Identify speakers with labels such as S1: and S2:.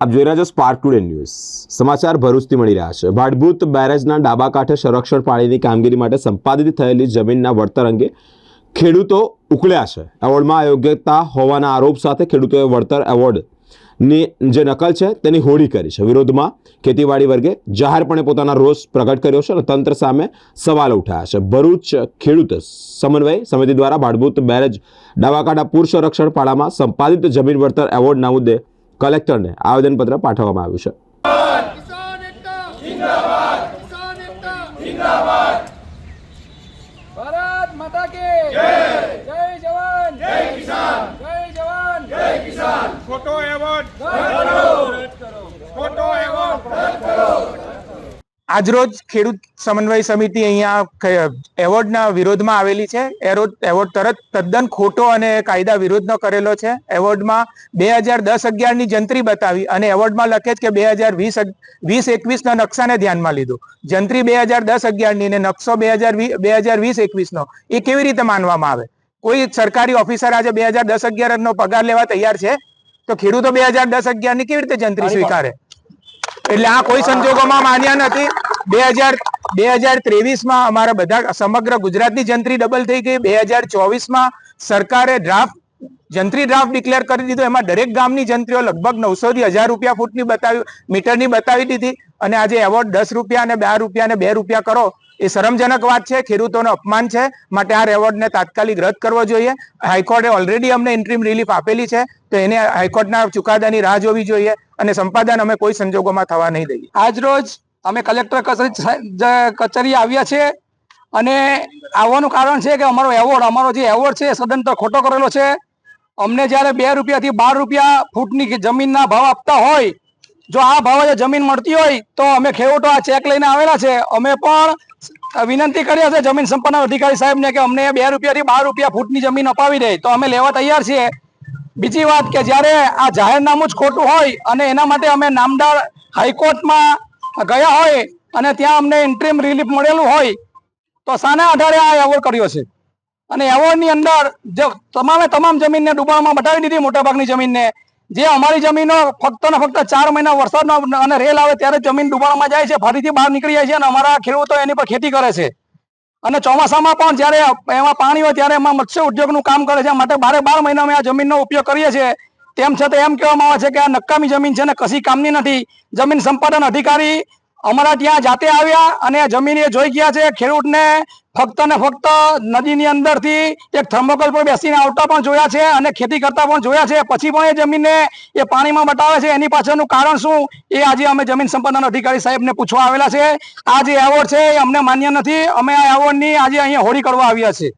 S1: આપ જોઈ રહ્યા છો સ્પાર્ક ટુડે ન્યૂઝ સમાચાર ભરૂચથી મળી રહ્યા છે. ભાડભૂત બેરેજના ડાબા કાંઠે સંરક્ષણ પાણીની કામગીરી માટે સંપાદિત થયેલી જમીનના વળતર અંગે ખેડૂતો ઉકળ્યા છે. એવોર્ડમાં અયોગ્યતા હોવાના આરોપ સાથે ખેડૂતોએ વળતર એવોર્ડની જે નકલ છે તેની હોળી કરી છે. વિરોધમાં ખેતીવાડી વર્ગે જાહેરપણે પોતાના રોષ પ્રગટ કર્યો છે અને તંત્ર સામે સવાલો ઉઠાયા છે. ભરૂચ ખેડૂત સમન્વય સમિતિ દ્વારા ભાડભૂત બેરેજ ડાવાકાંઠા પૂર સંરક્ષણ પાડામાં સંપાદિત જમીન વળતર એવોર્ડના મુદ્દે કલેક્ટરને આવેદનપત્ર પાઠવવામાં આવ્યું છે.
S2: આજરોજ ખેડૂત સમન્વય સમિતિ અહીંયા એવોર્ડના વિરોધમાં આવેલી છે. એરોડ એવોર્ડ તરત તદ્દન ખોટો અને કાયદા વિરોધનો કરેલો છે. એવોર્ડમાં બે હજાર દસ અગિયારની જંત્રી બતાવી અને એવોર્ડમાં લખે છે કે બે હજાર વીસ વીસ એકવીસના નકશાને ધ્યાનમાં લીધું. જંત્રી બે હજાર દસ અગિયારની ને નકશો બે હજાર બે હજાર વીસ એકવીસનો. એ કેવી રીતે માનવામાં આવે? કોઈ સરકારી ઓફિસર આજે બે હજાર દસ અગિયારનો પગાર લેવા તૈયાર છે? તો ખેડૂતો બે હજાર દસ અગિયારની કેવી રીતે જંત્રી સ્વીકારે? એટલે આ કોઈ સંજોગોમાં માન્યા નથી. બે હજાર બે હજાર ત્રેવીસમાં અમારા બધા સમગ્ર ગુજરાતની જંત્રી ડબલ થઈ ગઈ. બે હજાર ચોવીસમાં સરકારે ડ્રાફ્ટ જંત્રી ડ્રાફ્ટ ડિક્લેર કરી દીધો. એમાં દરેક ગામની જંત્રીઓ લગભગ નવસો થી હજાર રૂપિયા ફૂટની બતાવી મીટરની બતાવી દીધી અને આજે એવોર્ડ દસ રૂપિયા અને બાર રૂપિયા અને બે રૂપિયા કરો. એ શરમજનક વાત છે. ખેડૂતોનો અપમાન છે. માટે આ એવોર્ડને તાત્કાલિક રદ કરવો જોઈએ. હાઈકોર્ટે ઓલરેડી અમને ઇન્ટ્રીમ રિલીફ આપેલી છે. તો એને હાઈકોર્ટના ચુકાદાની રાહ જોવી જોઈએ અને સંપાદન અમે કોઈ સંજોગોમાં થવા નહીં દઈએ.
S3: આજ રોજ અમે કલેક્ટર કચેરી કચેરી આવ્યા છે અને આવવાનું કારણ છે કે અમારો એવોર્ડ અમારો જે એવોર્ડ છે સદન સદંતર ખોટો કરેલો છે. અમને જ્યારે બે રૂપિયાથી બાર રૂપિયા ફૂટની જમીનના ભાવ આપતા હોય, જો આ ભાવે જમીન મળતી હોય, તો અમે ખેડૂતો આ ચેક લઈને આવેલા છે. અમે પણ વિનંતી કરી છે જમીન સંપન્ન અધિકારી સાહેબને કે અમને બે રૂપિયાથી બાર રૂપિયા ફૂટની જમીન અપાવી દે, તો અમે લેવા તૈયાર છીએ. બીજી વાત કે જ્યારે આ જાહેરનામું જ ખોટું હોય અને એના માટે અમે નામદાર હાઈકોર્ટમાં ગયા હોય અને ત્યાં અમને ઇન્ટ્રીમ રિલીફ મળેલું હોય, તો શાના આધારે આ એવોર્ડ કર્યો છે. અને એવોર્ડની અંદર જે તમામે તમામ જમીનને ડૂબાણમાં બતાવી દીધી મોટાભાગની જમીનને. જે અમારી જમીનો ફક્ત ને ફક્ત ચાર મહિના વરસાદનો અને રેલ આવે ત્યારે જમીન ડૂબાણમાં જાય છે, ફરીથી બહાર નીકળી જાય છે અને અમારા ખેડૂતો એની પર ખેતી કરે છે. અને ચોમાસામાં પણ જ્યારે એમાં પાણી હોય ત્યારે એમાં મત્સ્ય ઉદ્યોગનું કામ કરે છે માટે બારે બાર મહિના અમે આ જમીનનો ઉપયોગ કરીએ છીએ. તેમ છતાં એમ કહેવામાં આવે છે કે આ નકામી જમીન છે ને કશી કામની નથી. જમીન સંપાદન અધિકારી અમારા ત્યાં જાતે આવ્યા અને જમીન એ જોઈ ગયા છે ખેડૂતને ફક્ત ને ફક્ત નદીની અંદરથી એક થર્મોકોલ પર બેસીને આવતા પણ જોયા છે અને ખેતી કરતા પણ જોયા છે. પછી પણ એ જમીનને એ પાણીમાં બતાવે છે. એની પાછળનું કારણ શું? એ આજે અમે જમીન સંપાદન અધિકારી સાહેબને પૂછવા આવેલા છે. આ જે એવોર્ડ છે એ અમને માન્ય નથી. અમે આ એવોર્ડની આજે અહીંયા હોળી કરવા આવ્યા છે